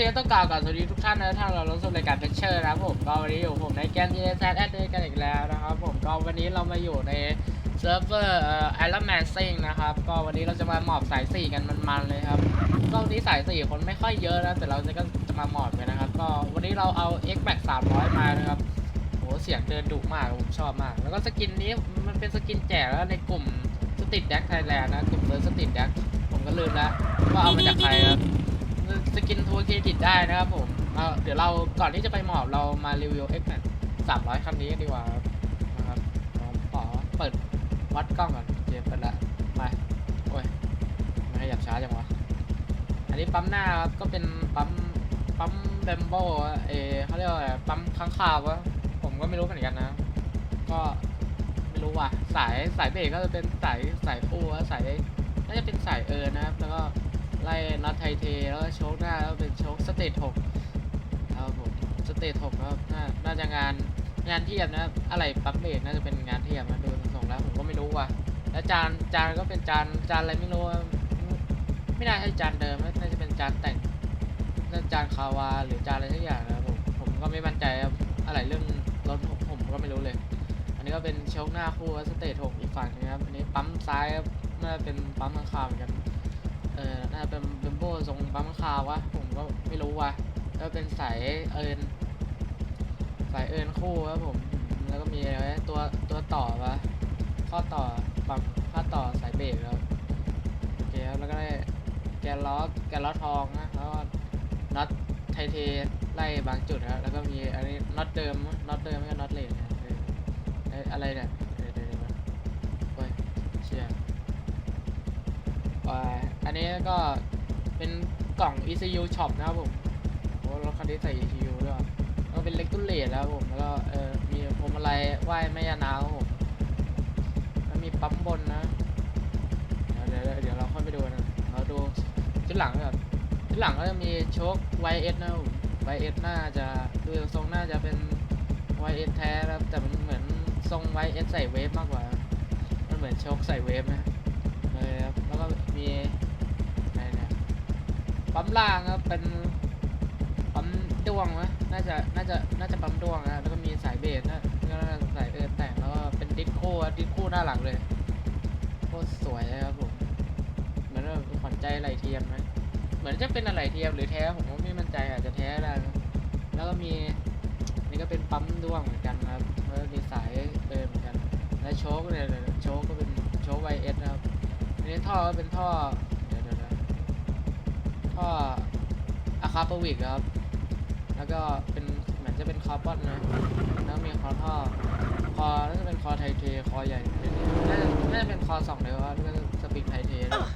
เคต้องกล่าวกับสวัสดีทุกท่านนะท่านเราลงสู่รายการเพชเชอร์นะครับผมก็วันนี้อยู่ผมในแกนยีแซดแอดกันอีกแล้วนะครับผมก็วันนี้เรามาอยู่ในเซิร์ฟเวอร์ไอรอนแมนซิงนะครับก็วันนี้เราจะมาหมอบสายสี่กันมันๆเลยครับก็วันนี้สายสี่คนไม่ค่อยเยอะนะแต่เราจะก็จะมาหมอบกันนะครับก็วันนี้เราเอา X Max 300 มานะครับโหเสียงเดินดุมากผมชอบมาก แล้วก็สกินนี้มันเป็นสกินแจกแล้วในกลุ่มสติดแดกไทยแลนด์นะกลุ่มเซิร์ฟสติดแดกผมก็ลืมแล้วว่าเอามาจากใครครับ สกินทัวร์เครดิตได้นะครับผมเอาเดี๋ยวเราก่อนที่จะไปหมอบเรามารีวิว X แสามร้อยคันนี้กันดีกว่าครับนะครับผมขอเปิดวัดกล้องก่อนโอเคเปิดละไปโอ้ยไม่ขยับช้าจังวะอันนี้ปั๊มหน้าครับก็เป็นปั๊มปั๊มแบมโบเอเขาเรียกว่าอะไรปั๊มค้างคาววะผมก็ไม่รู้เหมือนกันนะ ก็ไม่รู้ว่ะสายสายเบรกก็จะเป็นสายสายคู่อะสายน่าจะเป็นสายเออนะครับแล้วก็ ไล่น็อตไทเทแล้วก็โชคหน้าแล้วเป็นโชคสเตทหกครับผมสเตทหกครับน่าน่าจะงานงานเทียบนะอะไรปั๊มเบรกน่าจะเป็นงานเทียบนะดูทรงแล้วผมก็ไม่รู้ว่ะแล้วจานจานก็เป็นจานจานอะไรไม่รู้ไม่น่าใช่จานเดิมน่าจะเป็นจานแต่งน่าจะจานคาวาหรือจานอะไรสักอย่างนะครับผมผมก็ไม่มั่นใจอะไรเรื่องรถผมผมก็ไม่รู้เลย อันนี้ก็เป็นโชคหน้าคู่สเตทหกอีกฝั่งนึงครับอันนี้ปั๊มซ้ายน่าจะเป็นปั๊มข้างคาวเหมือนกัน เออน่าจะเป็นเบมโบทรงปั๊มคาวะผมก็ไม่รู้วะแล้วเป็นสายเอินสายเอินคู่ครับผม แล้วก็มีอะไรตัวตัวต่อวะข้อต่อปั๊มข้อต่อสายเบรกแล้วโอเคครับแล้วก็ได้แกนล้อแกนล้อทองนะแล้วก็น็อตไทเทไล่บางจุดครับแล้วก็มีอันนี้น็อตเดิมน็อตเดิมไม่ก็น็อตเลนนะอะไรเนี่ยเดี๋ยวเดี๋ยวเดี๋ยวนะโอ้ยเชี่ย อ่าอั นนี้ก็เป็นกล่อง ECU Shop นะครับผมโอ้รถคันนี้ใส่ ECU ด้วยว่ะแล้วก็เป็นเล็กตุเลตแล้วผมแล้วก็เออมีพวงมาลัยไหว้แม่ยานางครับผมแล้วมีปั๊มบนนะเดี๋ยวเดี๋ยวเราค่อยไปดูนะเราดูชุดหลังก่อนชุดหลังก็จะมีโชค YS นะครับผม YS น่าจะดูทรงน่าจะเป็น YS แท้ครับแต่มันเหมือนทรง YS ใส่เวฟมากกว่า มันเหมือนโชคใส่เวฟนะเลยครับแล้วก็มี ปั๊มล่างครับเป็นปั๊มดวงนะน่าจะน่าจะน่าจะปั๊มดวงนะแล้วก็มีสายเบสนะแล้วก็สายเออแต่งแล้วก็เป็นดิสโก้ดิสโก้หน้าหลังเลยโคตรสวยเลยครับผมเหมือนว่าขวัญใจไหลเทียมนะเหมือนจะเป็นอะไรเทียมหรือแท้ผมก็ไม่มั่นใจอาจจะแท้ได้นะแล้วก็มีนี่ก็เป็นปั๊มดวงเหมือนกันครับแล้วก็มีสายเออเหมือนกันและโชคเนี่ยโชคก็เป็นโชคไวเอสครับอันนี้ท่อก็เป็นท่อ เดี๋ยวเดี๋ยวเดี๋ยว ท่อะคาปวิกครับ แล้วก็เป็นเหมือนจะเป็นคาร์บอนนะ แล้วมีคอท่อ คอน่าจะเป็นคอไทเท คอใหญ่น่าจะน่าจะเป็นคอสองเลยวะแล้วก็สปริงไทเทด้วย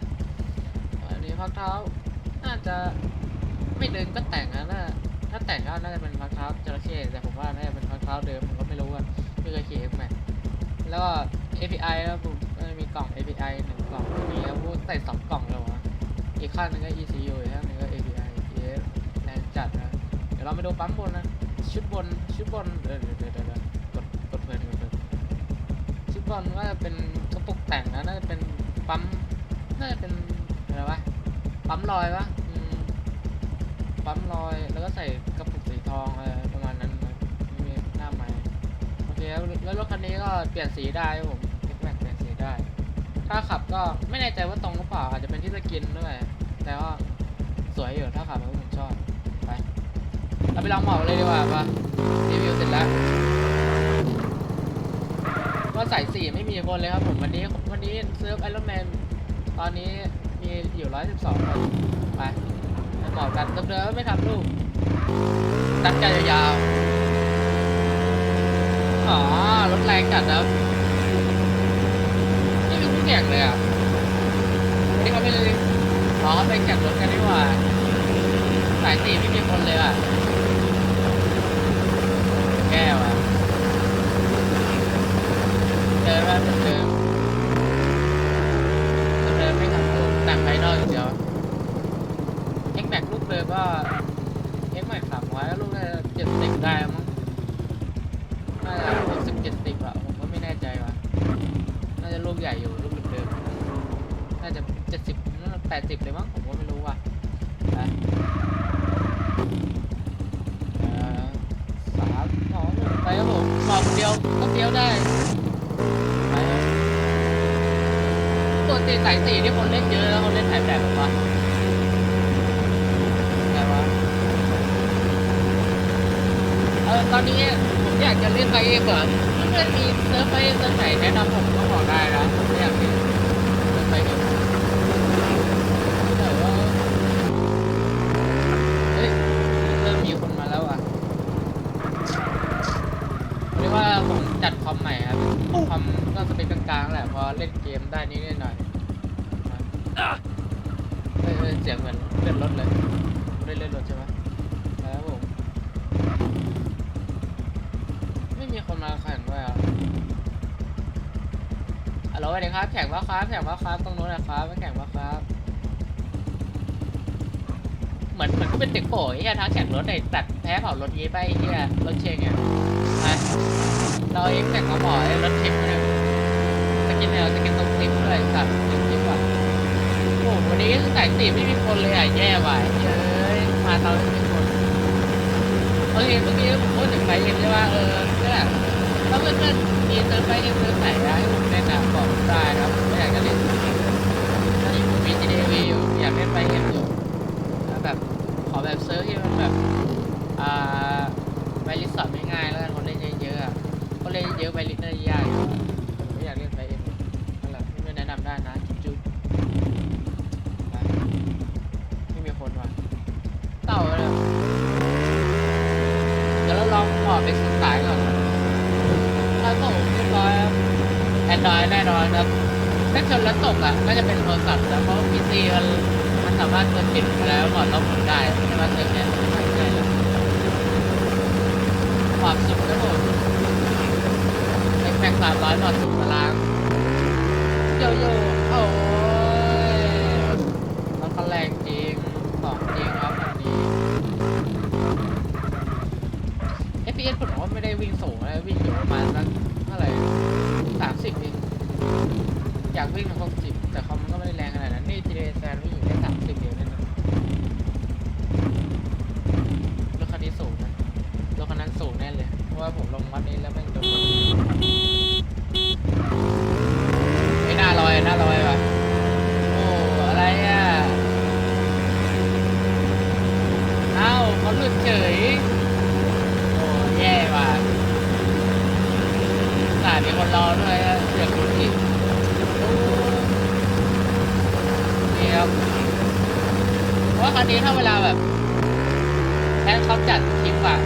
อันนี้พักเท้า น่าจะไม่เดินก็แต่งนะน่าถ้าแต่งก็น่าจะเป็นพักเท้าจระเข้แต่ผมว่าน่าจะเป็นพักเท้าเดิมผมก็ไม่รู้อะไม่เคยขี่เอ็กแม็กแล้วก็ API แล้วผมมีกล่อง API หนึ่งกล่องมีแล้วพูดใส่สองกล่องเลยวะ อีกข้างหนึงก็ ECU อีกข้างหนึงก็ API เยอะแรงจัดนะ เดี๋ยวเรามาดูปั๊มบนนะ ชุดบน ชุดบนเดี๋ยวเดี๋ยวเดี๋ยวเดี๋ยวกด กดเพลินกดเพลินชุดบนก็จะเป็นกระปุกแต่งนะ น่าจะเป็นปั๊ม น่าจะเป็นอะไรวะ ปั๊มลอยวะปั๊มลอย แล้วก็ใส่กระปุกสีทองอะไรประมาณนั้นมีหน้าไม้โอเคแล้วรถคันนี้ก็เปลี่ยนสีได้ผมแม็กเปลี่ยนสีได้ ถ้าขับก็ไม่แน่ใจว่าตรงหรือเปล่าอาจจะเป็นที่สกินด้วย แต่ว่าสวยอยู่ถ้าขับแล้วผมชอบ ไป เราไปลองหมอกเลยดีกว่าปะรีวิวเสร็จแล้ว ก็ใส่สีไม่มีคนเลยครับผมวันนี้วันนี้เซิร์ฟไอรอนแมนตอนนี้มีอยู่ร้อยสิบสองคนไปไปหมอกกันเดิมๆไม่ทำรูปตัดกันยาวๆอ๋อรถแรงจัดนะนี่คือผู้แข่งเลยอะนี่เขาเป็น อ๋อเขาไปแข่งรถกันดีกว่า สายสี่ไม่มีคนเลยอะ แก้วอะเดินมาเหมือนเดิมเดิมไม่ทำรูปแต่งภายนอกอย่างเดียวเอ็กแม็กลูกเดิมก็เอ็กแม็กสามร้อยลูกน่าจะเจ็ดสิบได้มั้งน่าจะหกสิบเจ็ดสิบอะผมก็ไม่แน่ใจว่ะ น่าจะลูกใหญ่อยู่ลูกเดิมน่าจะเจ็ดสิบ แปดสิบเลยมั้งผมก็ไม่รู้ว่ะนะสามสองหนึ่งไปครับผมบอกคนเดียวก็เดียวได้ไปตัวตีสายสี่ที่คนเล่นเยอะแล้วคนเล่นถ่ายแบบวะอะไรวะเออตอนนี้ผมอยากจะเล่นไปเองก่อนเพื่อนๆมีเซิร์ฟไปเซิร์ฟไหนแนะนำผมก็บอกได้นะผมอยากเล่นเซิร์ฟไปเองแต่ว่าเฮ้ยเริ่มมีคนมาแล้วอะ เรียกว่าผมจัดค อมใหม่ครับคอมก็สเปคกลางๆแหละพอเล่นเกมได้นิดหน่อยเออเออเสียงเหมือนเลื่อนรถเลยได้เลื่อนรถใช่ไหมแล้วผมไม่มีคนมาแข่งด้วยอะฮัลโหลสวัสดีครับ แข่งว่าครับแข่งว่าครับตรงนู้นนะครับมาแข่งว่าครับเหมือนเหมือนก็เป็นเด็กโป๋ไอ้เหี้ยท้าแข่งรถไอ้ตัดแพ้เผารถยี้ไปไอ้เหี้ยรถเชงอะอะ เราเองแข่งมาบ่อยรถเชงเนี่ยสกินแนวสกินตรงคลิปด้วยสัตว์คลิปอะโอ้โหวันนี้สายสีไม่มีคนเลยอะแย่ว่ะไอ้เย้ยมาตอนไม่มีคนโอเคเมื่อกี้ผมพูดถึงไฟเอ็มใช่ว่าเออเนี่ยถ้าเพื่อนๆมีเซิร์ฟไฟเอ็มเซิร์ฟไหนนะให้ผมแนะนำบอกได้นะครับผมอยากจะเล่นตอนนี้ผมมี GDV อยู่อยากเล่นไฟเอ็มอยู่แล้วแบบขอแบบเซิร์ฟที่มันแบบอ่าไปลิสต์สอบง่ายๆแล้วกันคนเล่นเยอะ เล่นเยอะไปลิต์น่าจะยากไม่อยากเล่นไปเองนั่นแหละไม่แนะนำได้นะจุ๊บไม่มีคนว่ะเต่าเลยเดี๋ยวเราลองขอไปศึกษาก่อนถ้าตกเรียบร้อยแอนดรอยแน่นอนครับถ้าชนแล้วตกอะก็จะเป็นโทรศัพท์แล้วเพราะพีซีมันมันสามารถเปิดปิดแล้วก่อนเราหมุนได้ใช่ไหมเซิร์เนี่ยไม่ใช่แล้วความสุขครับผมเอ็ก แม็กสามร้อยหลอดสุขตารางโยโย่โอ้ยมันก็แรงจริงของจริงครับคันนี้ FPS ผมว่าไม่ได้วิ่งสูงนะวิ่งอยู่ประมาณสักเท่าไหร่สามสิบเองอยากวิ่งหกสิบแต่คอมมันก็ไม่ได้แรงขนาดนั้นนี่ทีเดแซนวิ่งอยู่แค่สามสิบเดียวเนี่ยนะรถคันนี้สูงนะรถคันนั้นสูงแน่เลย เพราะว่าผมลงวัดนี้แล้วแม่งโดนไม่น่าลอยน่าลอยว่ะโอ้อะไรอะเอ้าเขาหลุดเฉย โอ้แย่ว่ะสาดมีคนรอด้วยอะเสือกหลุดอีก นี่ครับเพราะว่าครั้งนี้ถ้าเวลาแบบแอนเขาจัดทริปอะ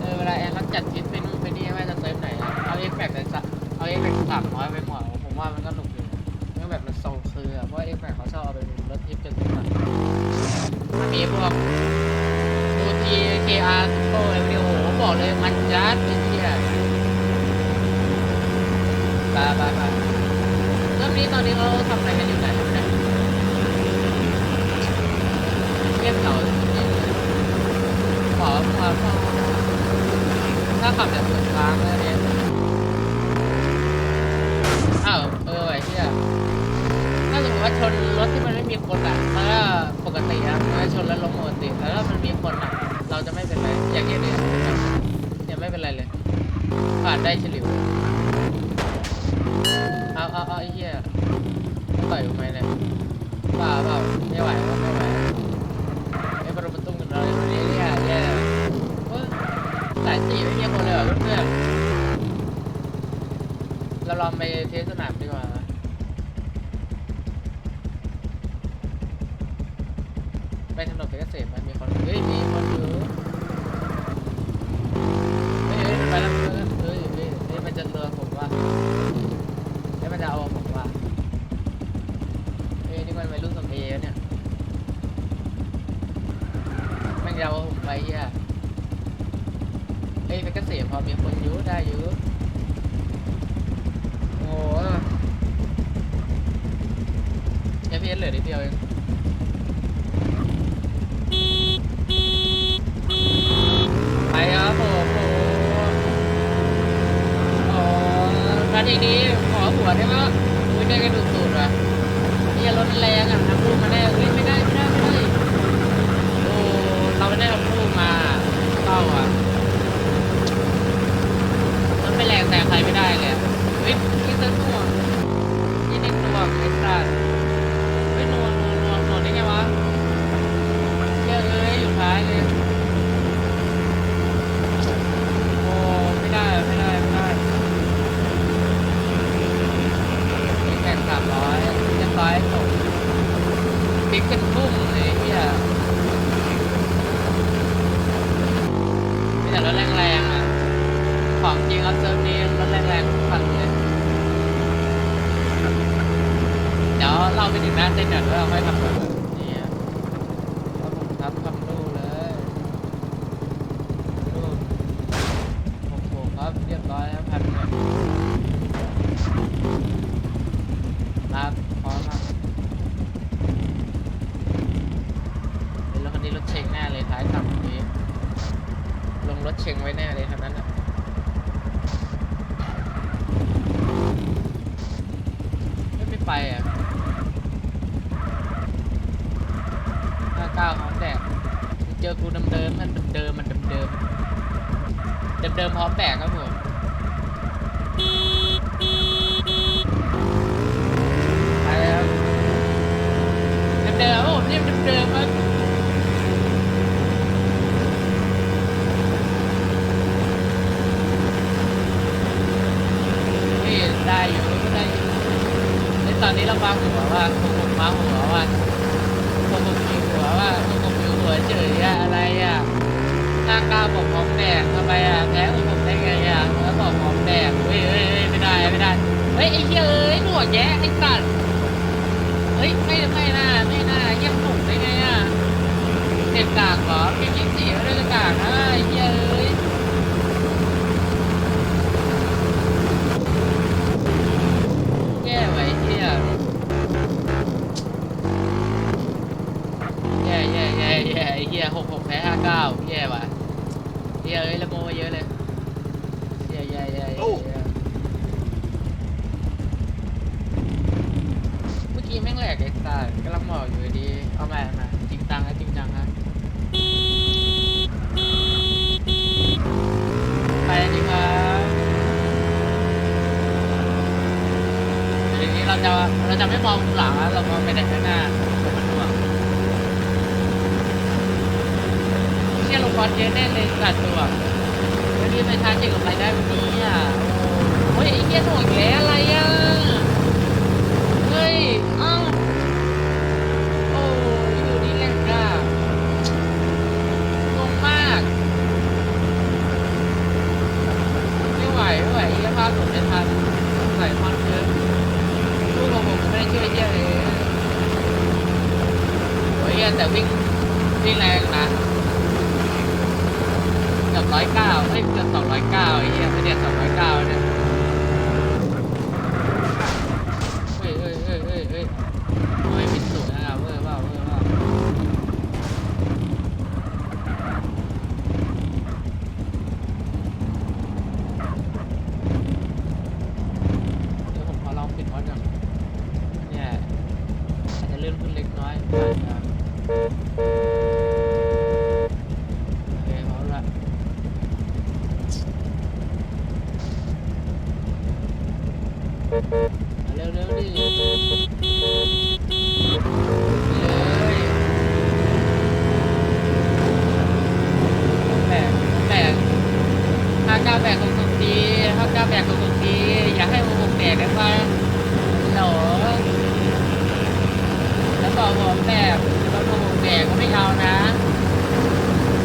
เออเวลาแอนเขาจัดทริปไปนู่นไปนี่ไม่ว่าจะเซิร์ฟไหนอะเอาเอฟแบกเลยสักเอาเอฟแบกสามร้อยไปหมดผมว่ามันก็หนุกอยู่เรื่องแบบมันโซคืออะ เพราะเอฟแบกเขาชอบเอาไปเป็นรถทิปกันทุกคนมันมีพวกดูทีเคอาร์โก้เอฟดีโอบอกเลยมันจัดไอ้เหี้ยไปไปไปเรื่องนี้ตอนนี้เขาทำอะไรกันอยู่ไหนครับเนี่ยเงียบเหงาจริงๆขอขอขอถ้าขับแบบสุดทางแล้วเนี่ยอ้าว เออไอ้เหี้ยถ้าสมมติ ว่าชนรถที่มันไม่มีคนอะมันก็ปกติอะมันชนแล้วลงปกติแต่ถ้ามันมีคนอะ เราจะไม่เป็นไรอย่างเงี้ยเนี่ยเนี่ยไม่เป็นไรเลยผ่านได้เฉลียวเอาเอาเอาไอ้เหี้ยต่อยไหมเนี่ยบ้าเปล่าไม่ไหวไม่ไหวไอ้ประตูประตูกันเลยวันนี้เนี่ยแย่ยสายสี่ไม่มีคนเลยเหรอเพื่อนเราลองไปเทสสนามดีกว่าไหมไป ถนนเพชรเกษมมันมีคนเฮ้ยมีคนอยู่เฮ้ยเฮ้ยไปแล้วเพื่อนเฮ้ยเฮ้ยเฮ้ยมันจะเรือผมว่ะแล้วมันจะเอาผมว่าเอ้ยนี่มันวัยรุ่นสมเอเนี่ยแม่งจะเอาผมไปเฮียเอ้ยเป็นเกษตรพอมีคนอยุได้อยุโอ้โหเอฟเอสเหลือนิดเดียวเอง วยครับผมโอ้คันนี้ขอหัวได้ไหมวะอุ้ได้กันสุดๆว่ะนี่รถแรงอะทำลูกมาได้เฮ้ไม่ได้ไม่ได้ไม่ได้โอ้เราไม่ได้ทำลูกมาเต้าอะมันไม่แรงแต่ใครไม่ได้เลยวิทยนี่เต้นตัวนี่เต้ตัวไอ้สัตว์เฮ้ยนอนนอนนอนได้ไงวะเยอะเลยอยู่ท้ายเลย องจริงครับเซิร์ฟนี้รถแรงๆทุกคันเลยเดี๋ยวเราไปถึงหน้าเต้นก่อนแล้วเราค่อยทำแบบนี้ครับแล้วผมทับคำดูเลยดูโอ้โหครับเรียบร้อยแล้วพันเลยครับพร้อมครับเป็นรถคันนี้รถเช็งแน่เลยท้ายต่ำนี้ลงรถเช็งไว้แน่เลยคันนั้นอะ ไม่ไม่ไปอะห้าเก้าพร้อมแตกเจอกูเดิมเดิมๆมันเดิมๆมันเดิมเดิมเดิมเดิมพร้อมแตกครับผมไปครับเดิมเดิมๆครับผมนี่เดิมเดิมๆครับนี่ได้อยู่ได้อยู่ ในี้เราวางหัวว่าผมผมวางหัวว่าผมผมมีหัวว่าผมผมมีหัวเฉยอะอะไรอะหน้ากล้าบอกพร้อมแดกทำไมอะแพ้ผมผมได้ไงอะแล้วบอกพร้อมแดกเฮ้ยเฮ้ยเฮ้ยไม่ได้ไม่ได้เฮ้ยไอ้เหี้ยเอ้ยหนวดแย่ไอ้สัตว์เฮ้ยไม่ไม่น่าไม่น่าเยี่ยมหนุ่มได้ไงอะเด็กกากเหรอพี่ยิงสีไม่ได้กากนะไอ้เหี้ยเอ้ยแย่ไว้ไอ้เหี้ย แย่แย่แย่แย่ไอ้เหี้ยหกหกแพ้ห้าเก้าแย่ว่ะเหี้ยเอ้ยละโมมาเยอะเลยแย่แย่แย่แย่แย่เมื่อกี้แม่งแหลกไอ้สัสกำลังบอกอยู่ดีเอามาเอามาจริงจังนะจริงจังนะไปดีครับเดี๋ยวนี้เรา จะเราจะไม่มองหลังเรามองไปแต่ข้างหน้ามันห่วงเชี่ยลงบอลเยอะแน่เลยกัดตัววันนี้ไปชาร์จเจกับใครได้วันนี้อะโอ้ยไอ้เหี้ยหน่วยแล้อะไรอะ เฮ้ย เอ้า โอ้ยอยู่นี่แหละก้างงมาก ไม่ไหวไม่ไหวไอ้เหี้ยภาพผมจะทันใส่คอนเยอะลูกของผมไม่ได้ช่วยเหี้ยเลยโอ้ยเหี้ย แต่วิ่งวิ่งแรงนะเกือบร้อยเก้าเฮ้ยเกือบสองร้อยเก้าไอ้เหี้ยไม่เดียสองร้อยเก้าเนี่ยเฮ้ยเฮ้ยเฮ้ยเฮ้ยเฮ้ยโอ้ยมิดสูงนะครับเวอร์เปล่าเวอร์เปล่าเดี๋ยวผมขอลองปิดมอดก่อนเนี่ยอาจจะเลื่อนขึ้นเล็กน้อยนะครับ โอเคพร้อมละมาเร็วเร็วดิเลยแบกแบกห้าเก้าแบกของสุดีห้าเก้าแบกของสุดีอย่าให้ผมผมแบกได้ไหมหรอแล้วบอกผมแบกแล้วผมแบกก็ไม่เอานะ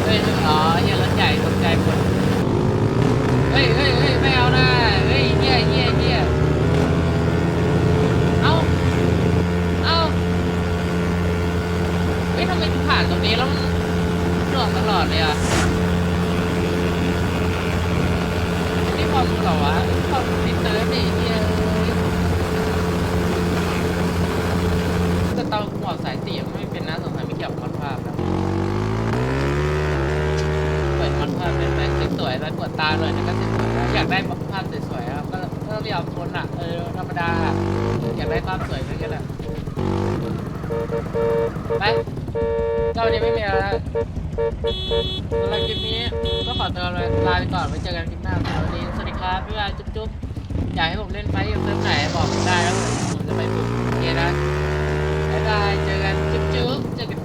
เฮ้ยอ๋อเหี้ยรถใหญ่ตกใจหมดเฮ้ยเฮ้ยเฮ้ยไม่เอานะเฮ้ยเหี้ยเหี้ยเหี้ยเอ้า เอ้า เฮ้ยทำไมกูผ่านตรงนี้แล้วมันหน่วงตลอดเลยอะนี่ความเหรอวะความติดเติร์ดดิเหี้ยแต่ตอนกูออกสายสี่มันไม่เป็นนะสงสัยไม่เกี่ยวกับภาพนะเปิดมันภาพเป็นแบบสวยๆแล้วปวดตาหน่อยนะก็สวยอยากได้ภาพสวยๆครับก็ก็ต้องยอมทนอะเออธรรมดาอะอยากได้ภาพสวยเหมือนกันแหละ ไปเจ้าวันนี้ไม่มีแล้วสำหรับคลิปนี้ก็ขอตัวลาไปก่อนไว้เจอกันคลิปหน้าสวัสดีสวัสดีครับพี่วาจุ๊บๆอยากให้ผมเล่นไฟกับเซิร์ฟไหนบอกผมได้แล้วผมจะไปปุ๊บโอเคนะบ๊ายบายเจอกันจุ๊บๆเจอกัน